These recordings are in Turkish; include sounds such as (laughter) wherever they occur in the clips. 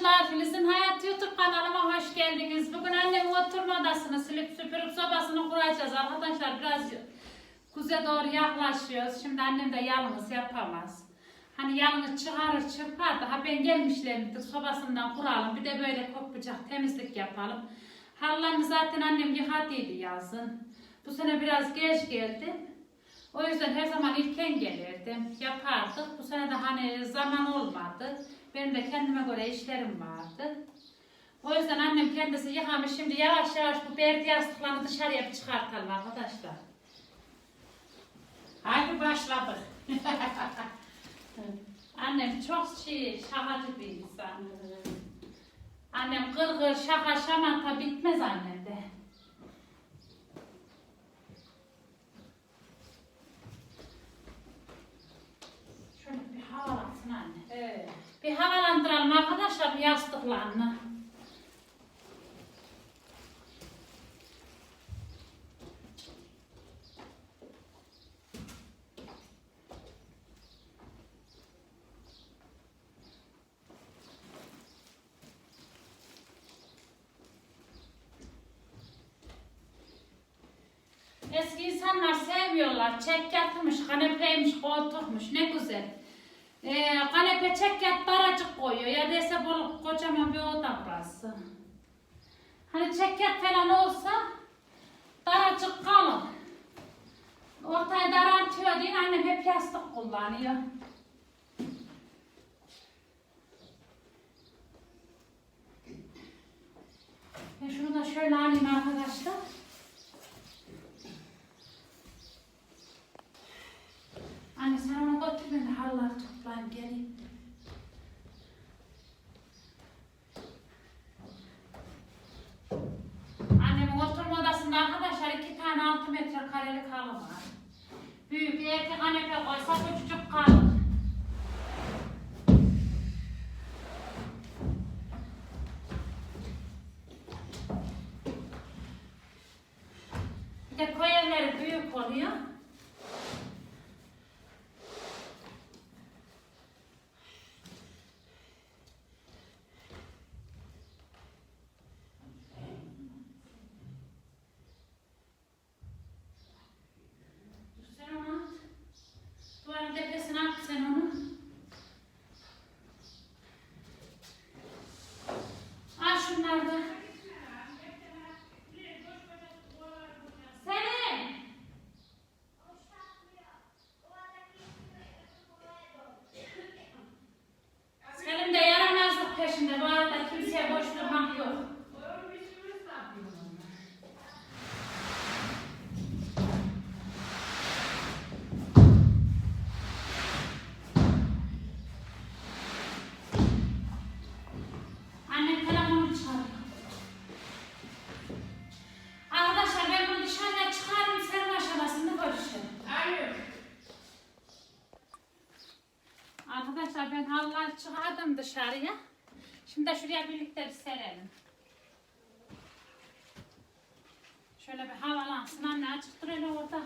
Arkadaşlar Filiz'in Hayat YouTube kanalıma hoş geldiniz. Bugün annemin oturma odasını silip süpürüp sobasını kuracağız arkadaşlar. Biraz kuze doğru yaklaşıyoruz. Şimdi annem de yalnız yapamaz. Hani yalnız çıkarır çırpar daha ben gelmişlerim sobasından kuralım. Bir de böyle kopacak temizlik yapalım. Halılarını zaten annem yıkadıydı yazın. Bu sene biraz geç geldi. O yüzden her zaman ilken gelirdim. Yapardık. Bu sene de hani zaman olmadı. Benim de kendime göre işlerim vardı. O yüzden annem kendisi yıkamış. Şimdi yavaş yavaş bu berdi yastıklarını dışarıya bir çıkartalım arkadaşlar. Hadi başladık. (laughs) Annem çok şey, şakacı bir insan. Annem gır gır şaka şamata bitmez annem de. Şöyle bir havalansın anne. Evet. Bir havalandıralım arkadaşlar yastıklarını. Eski insanlar sevmiyorlar. Çek yatmış, kanepeymiş, koltukmuş. Ne güzel. Ee, kanepe çek yat daracık koyuyor. Ya dese bol kocaman bir oda burası. Hani çek yat falan olsa daracık kalın. Ortaya daraltıyor diye annem hep yastık kullanıyor. Ben şunu da şöyle alayım arkadaşlar. Anne sen ona götür ben de halıları toplayayım geleyim. Annemin oturma odasında arkadaşlar iki tane altı metre karelik halı var. Büyük bir erkek kanepe koysa küçücük Halıları çıkardım dışarıya. Şimdi de şuraya birlikte bir serelim. Şöyle bir havalansın anne açıktır öyle orada.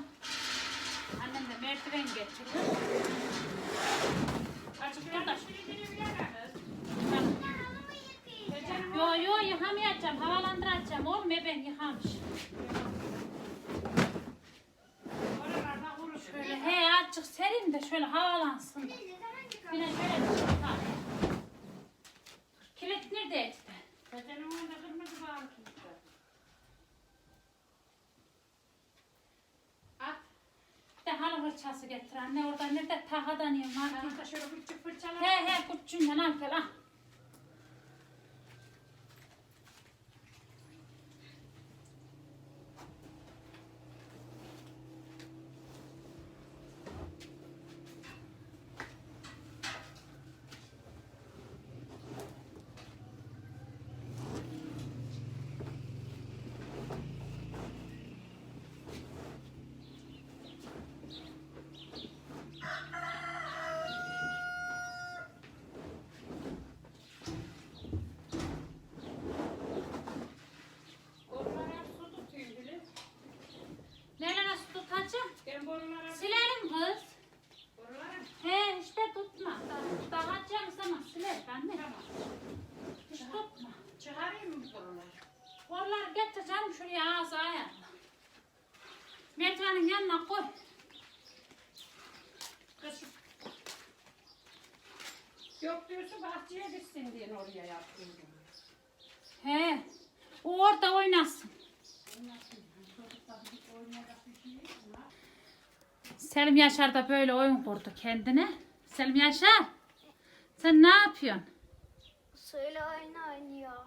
Annem de merdiven getiriyor. Açık burada. Yo yo yıkamayacağım, havalandıracağım. Oğlum ben yıkamış. Şöyle he açık sereyim de şöyle havalansın. Yine şöyle bir şey var. Kilit neredeydi? Bedenin önünde kırmızı bağlı. At. Bir de halı fırçası getir anne. Orada nerede tahadan artık. da şöyle küçük fırçalar. He he kurtçundan al falan. Sobanın yanına koy. Şu- Yok diyorsa bahçeye gitsin diye oraya yaptım. He. O orada oynasın. Selim Yaşar da böyle oyun kurdu kendine. Selim Yaşar. Sen ne yapıyorsun? Suyla oyun oynuyor.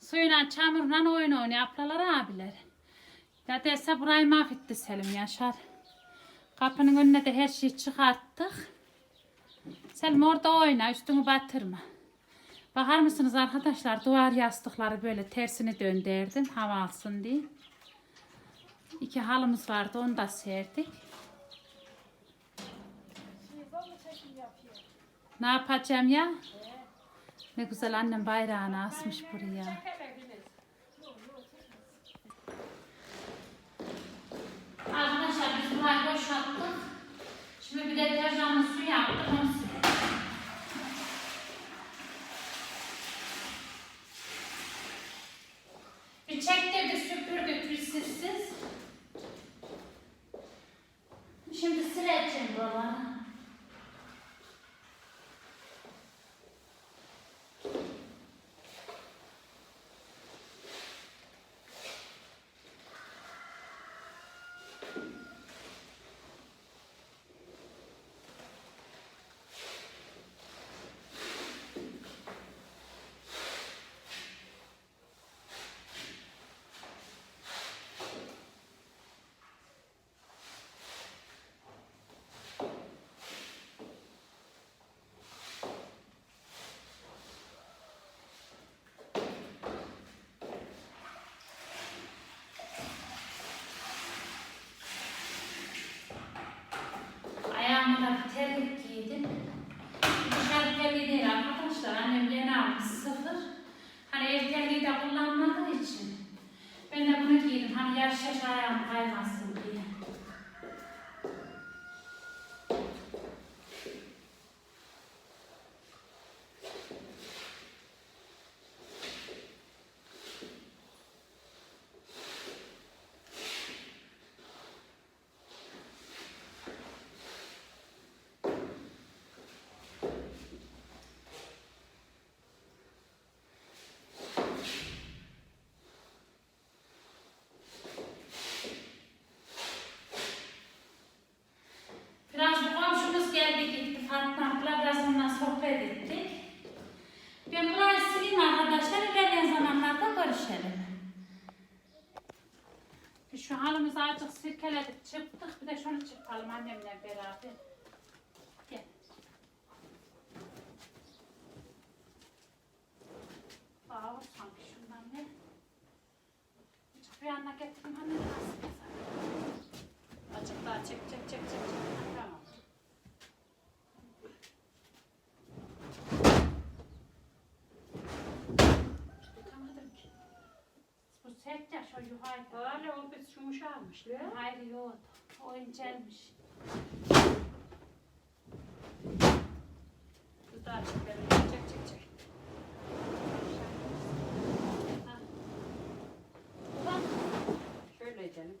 Suyla çamurla oyun oynuyor ablalar abiler. Neredeyse burayı mahvetti Selim Yaşar. Kapının önüne de her şeyi çıkarttık. Selim orada oyna üstünü batırma. Bakar mısınız arkadaşlar duvar yastıkları böyle tersini döndürdüm hava alsın diye. İki halımız vardı onu da serdik. Ne yapacağım ya? Ne güzel annem bayrağını asmış buraya. Arkadaşlar biz burayı boşalttık. Şimdi bir deterjanlı su yaptık. Onu. Bir çektirdik süpürdük pürsüzsüz. Şimdi sileceğim buraları. Ayağıma da bir terlik giydim. Dışarı terliği değil arkadaşlar. Annem yeni almış sıfır. Hani ev terliği de kullanmadığı için. Ben de bunu giydim. Hani yaş yaş ayağım kaymasın diye. Biraz bu komşumuz geldi gitti Fatma abla biraz onunla sohbet ettik. Ben burayı sileyim arkadaşlar ilerleyen zamanlarda görüşelim. Bir Şu halımızı azıcık sirkeledik çıktık bir de şunu çıkalım annemle beraber. Gel. Ağır sanki şundan ne? Azıcık bir yanına getireyim anne? Açık daha çek çek çek çek. çek. Tamam. Tutamadım ki. Bu Öyle o biz yumuşarmış. la. Hayır yok. O incelmiş. Kız daha çek. Çek çek. Ha, Ulan Şöyle canım.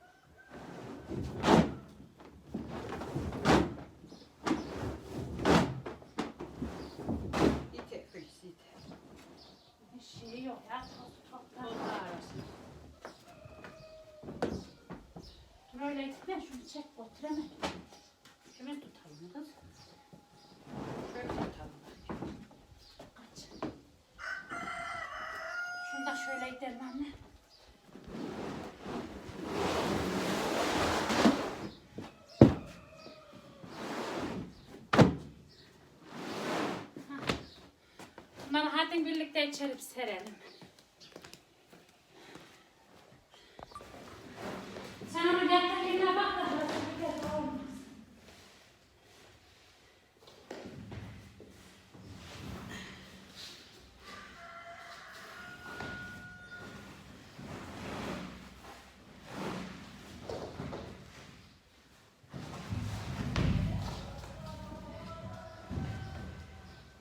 İte kız ite. bir şey yok ya. Dur öyle gitme şunu çek götüremedim. Kimin tutalım kız? Şöyle tutalım. Kaç. Şunu da şöyle gidelim anne. Bunları hadi birlikte içerip serelim. Sen onu getirdiğine bak da burası bir kere olmaz.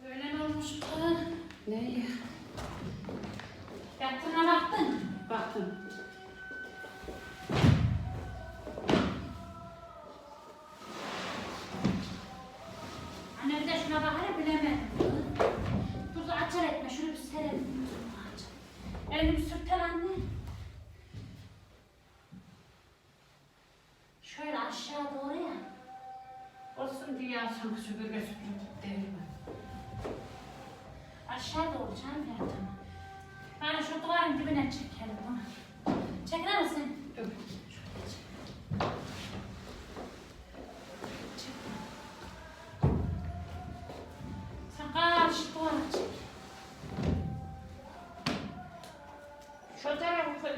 Öğlen olmuş kız. Ne ya? Yattığına baktın. Bakın.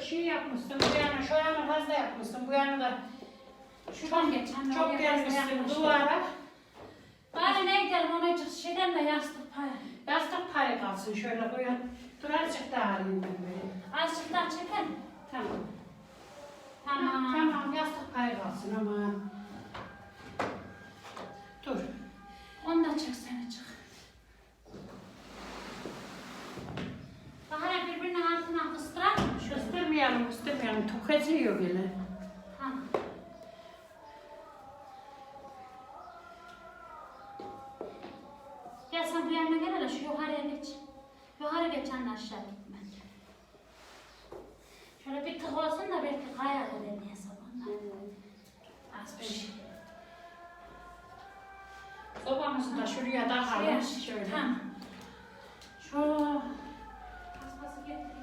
Şey yapmışsın, bu yana, şu yana fazla yapmışsın, bu yana da Şuradan çok oraya fazla gelmişsin duvara. Bari ne gidelim ona çık şeyden de yastık payı. Yastık payı kalsın şöyle koyalım. Dur azıcık daha ben böyle. Azıcık daha çekelim. Tamam. Tamam. Tamam yastık payı kalsın ama. Dur. Onu da çeksene çık. Bahane birbirinin altına kıstırak mı? Şöyle. Kıstırmayalım, kıstırmayalım. Tok eziyor böyle. Tamam. Gel sen bu yanına gel hele şu yukarıya geç. Yukarı geç anne aşağı gitme. Şöyle bir tık olsun da belki kayar öyle diye sabahlar. Az bir şey. Sobamızı da şuraya takalım. Şöyle. Tamam. Şu paspası getireyim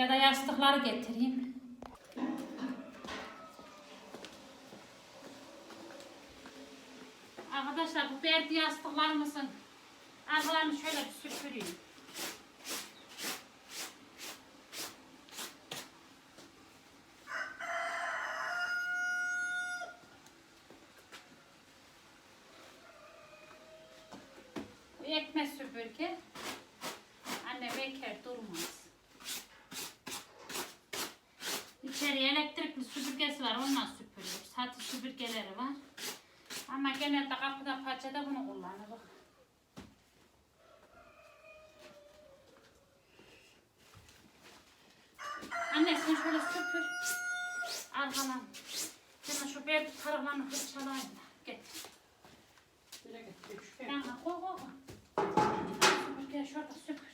Ya da yastıkları getireyim. Arkadaşlar bu berdi yastıklarımızın aralarını şöyle bir süpüreyim. Süpür. Arkadan. Sen şu bir taraflarını fırçalayın. da. Getir. Şuraya. Ben koy koy koy. Süpürge şurada süpür.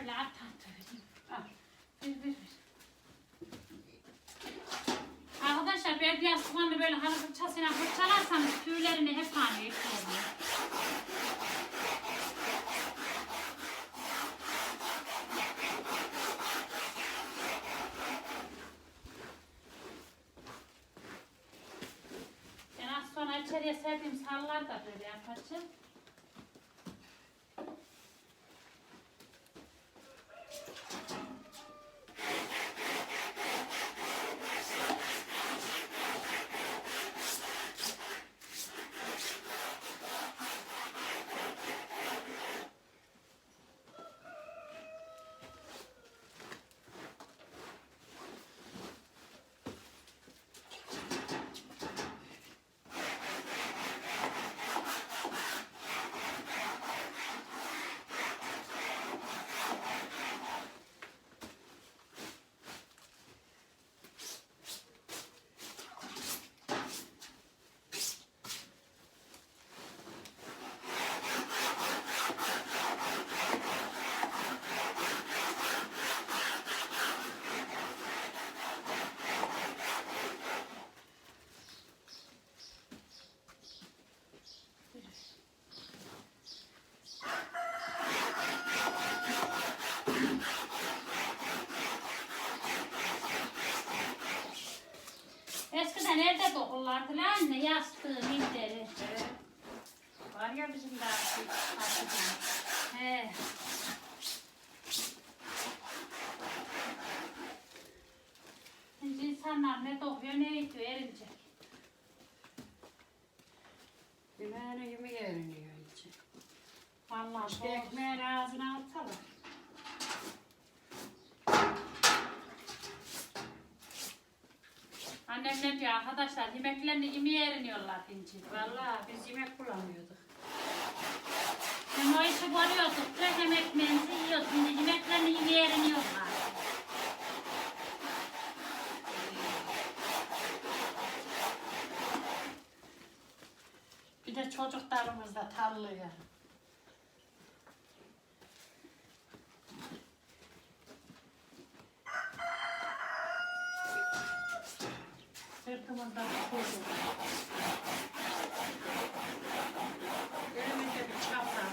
Şöyle at at. Al. Bir bir bir. Arkadaşlar bir yastıklarını böyle halı fırçasıyla fırçalarsanız tüylerini hep hani yıkıyor. Ben içeriye serdiğim sarılar da böyle yapacağım. Annem ne diyor arkadaşlar yemeklerini yemeğe eriniyorlar inci. Vallahi biz yemek bulamıyorduk. Hem o işi görüyorduk da hem ekmeğimizi yiyorduk. Şimdi yemeklerini yemeğe eriniyorlar. Bir de çocuklarımız da tarlaya. Sırtımızda tutuyordu. Önümüzde bir çapra.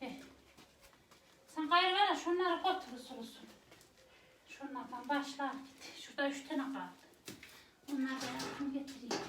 Eh. Sen gayrı ver de şunları götür usul usul. Şunlardan başla git. Şurada üç tane kaldı. Bunları da yaptım getireyim.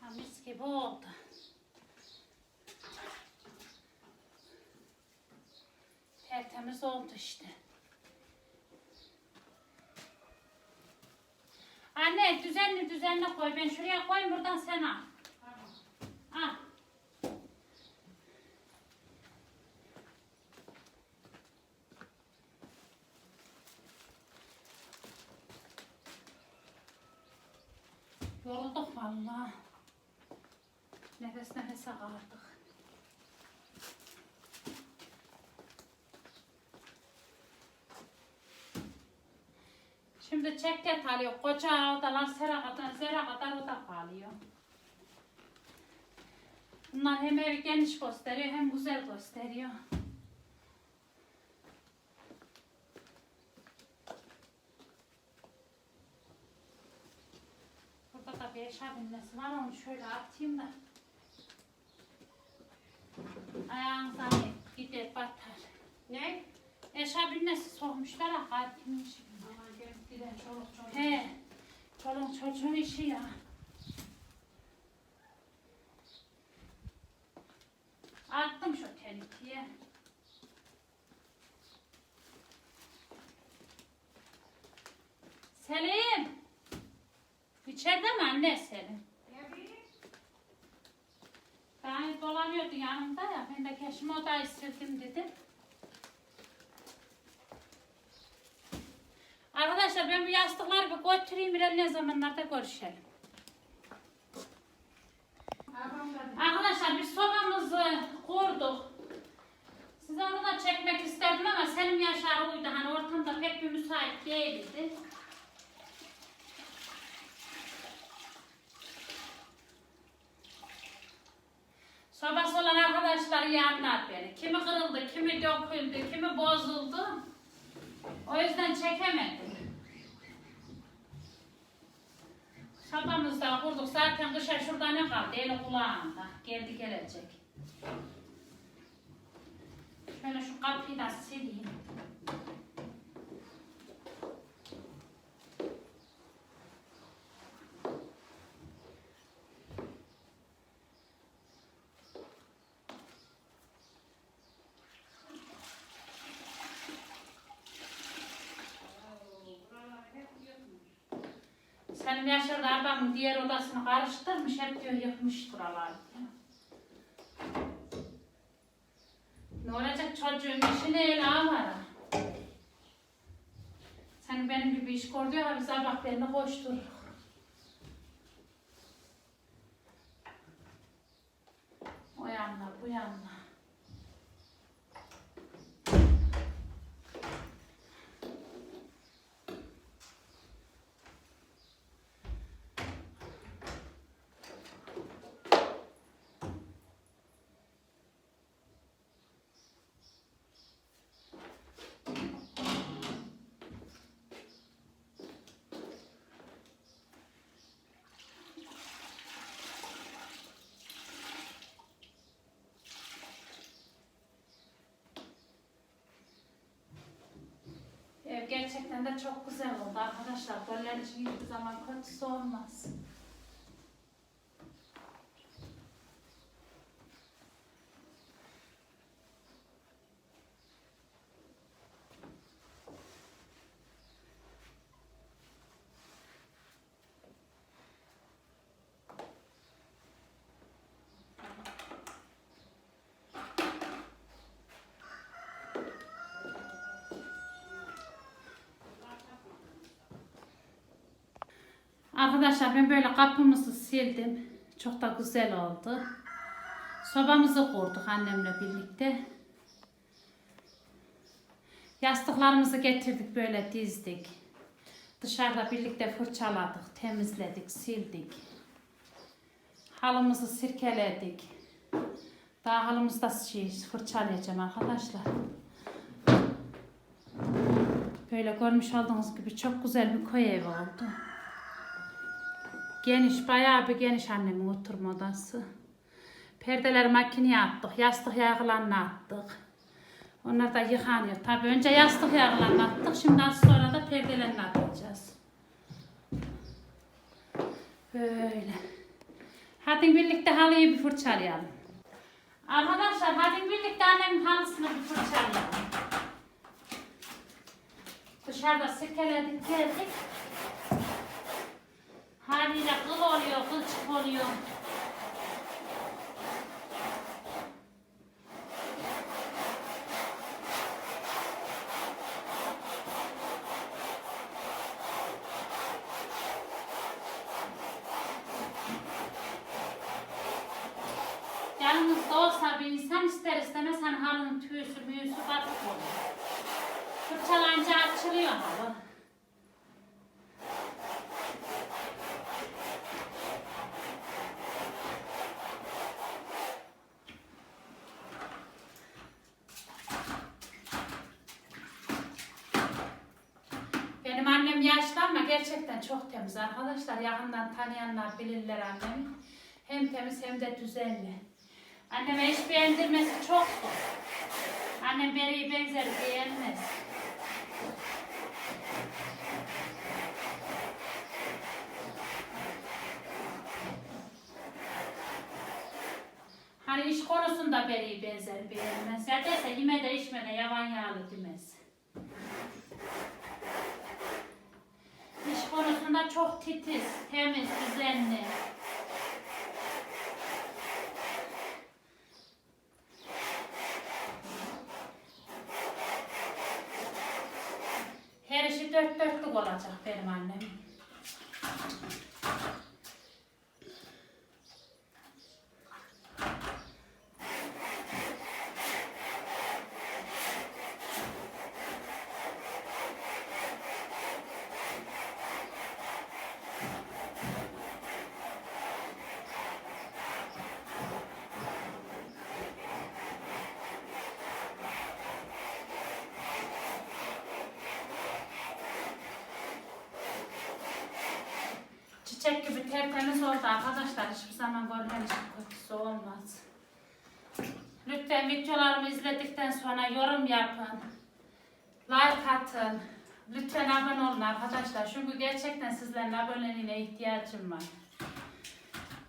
Ha, mis gibi oldu. Tertemiz oldu işte. Anne düzenli düzenli koy. Ben şuraya koyayım buradan sen al. Şimdi çekket alıyor. Koca odalar sera kadar, zera kadar oda kalıyor. Bunlar hem evi geniş gösteriyor hem güzel gösteriyor. Burada da bir eşya binnesi var onu şöyle atayım da. Ayağınıza hani gider batar. Ne? Eşya binnesi sokmuşlar ha kalbimmiş. Gelip giden çoluk çocuk. He. Çoluk çocuğun işi ya. Attım şu tenikeyi. Selim. İçeride mi anne Selim? Bir Ben dolanıyordu yanımda ya. Ben de keşimi odayı sildim dedim. Arkadaşlar ben bu yastıkları bir götüreyim. İlerleyen zamanlarda görüşelim. Arkadaşlar biz sobamızı kurduk. Size onu da çekmek isterdim ama Selim Yaşar uydu. Hani ortamda pek bir müsait değildi. Sobası olan arkadaşlar iyi anlar beni. Kimi kırıldı, kimi döküldü, kimi bozuldu. O yüzden çekemedim. Sobamızda kurduk. Zaten kışa şurada ne kaldı? Eli kulağında. Geldi gelecek. Şöyle şu kapıyı da sileyim. Benim Yaşar da arabamın diğer odasını karıştırmış. Hep diyor yıkmış buralar. Ne olacak çocuğun işine el var. Sen benim gibi iş koruyor. Abi sabah beni koşturur. Gerçekten de çok güzel oldu arkadaşlar. Böyle hiçbir zaman kötüsü olmaz. Arkadaşlar ben böyle kapımızı sildim. Çok da güzel oldu. Sobamızı kurduk annemle birlikte. Yastıklarımızı getirdik böyle dizdik. Dışarıda birlikte fırçaladık, temizledik, sildik. Halımızı sirkeledik. Daha halımızı da şey, fırçalayacağım arkadaşlar. Böyle görmüş olduğunuz gibi çok güzel bir koy evi oldu. Geniş, bayağı bir geniş annemin oturma odası. Perdeleri makineye attık, yastık yağlarını attık. Onlar da yıkanıyor. Tabii önce yastık yağlarını attık, şimdi az sonra da perdelerini atacağız. Böyle. Hadi birlikte halıyı bir fırçalayalım. Arkadaşlar hadi birlikte annemin halısını bir fırçalayalım. Dışarıda sirkeledik geldik. Haliyle kıl oluyor, kılçık oluyor. Yanımızda olsa bir insan ister istemez hani halının tüyüsü, büyüsü batık oluyor. Fırçalanınca açılıyor halı. Benim annem yaşlı ama gerçekten çok temiz arkadaşlar. Yakından tanıyanlar bilirler annemi. Hem temiz hem de düzenli. Anneme iş beğendirmesi çok zor. Annem beri benzer beğenmez. Hani iş konusunda beri benzer beğenmez. Ya dese yeme de içme de yavan yağlı demez. İş konusunda çok titiz, temiz, düzenli. Her işi dört dörtlük olacak benim annem. Tertemiz oldu arkadaşlar. Hiçbir zaman görmemiş kötüsü olmaz. Lütfen videolarımı izledikten sonra yorum yapın. Like atın. Lütfen abone olun arkadaşlar. Çünkü gerçekten sizlerin aboneliğine ihtiyacım var.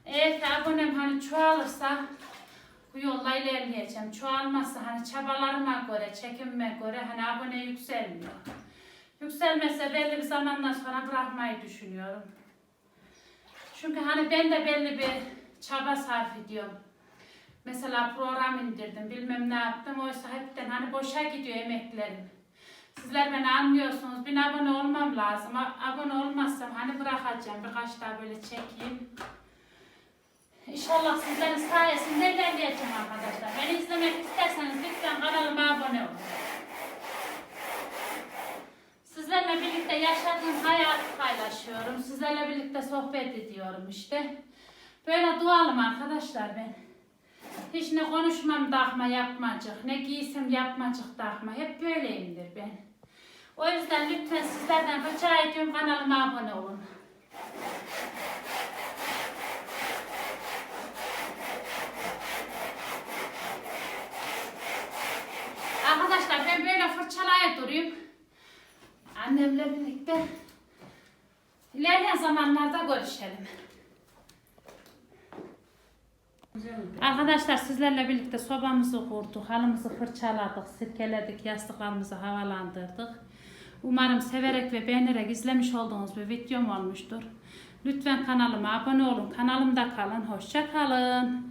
Eğer abonem hani çoğalırsa bu yolla ilerleyeceğim. Çoğalmazsa hani çabalarıma göre, çekinme göre hani abone yükselmiyor. Yükselmezse belli bir zamandan sonra bırakmayı düşünüyorum. Çünkü hani ben de belli bir çaba sarf ediyorum. Mesela program indirdim, bilmem ne yaptım. Oysa hepten hani boşa gidiyor emeklerim. Sizler beni anlıyorsunuz. Bin abone olmam lazım. Abone olmazsam hani bırakacağım. Birkaç daha böyle çekeyim. İnşallah sizlerin sayesinde ilerleyeceğim arkadaşlar. Beni izlemek isterseniz lütfen kanalıma abone olun. Sizlerle birlikte yaşadığım hayatı paylaşıyorum. Sizlerle birlikte sohbet ediyorum işte. Böyle doğalım arkadaşlar ben. Hiç ne konuşmam takma yapmacık, ne giysem yapmacık takma. Hep böyleyimdir ben. O yüzden lütfen sizlerden rica ediyorum kanalıma abone olun. Arkadaşlar ben böyle fırçalaya durayım. Annemle birlikte ilerleyen zamanlarda görüşelim. Arkadaşlar sizlerle birlikte sobamızı kurduk, halımızı fırçaladık, sirkeledik, yastıklarımızı havalandırdık. Umarım severek ve beğenerek izlemiş olduğunuz bir videom olmuştur. Lütfen kanalıma abone olun, kanalımda kalın, hoşça kalın.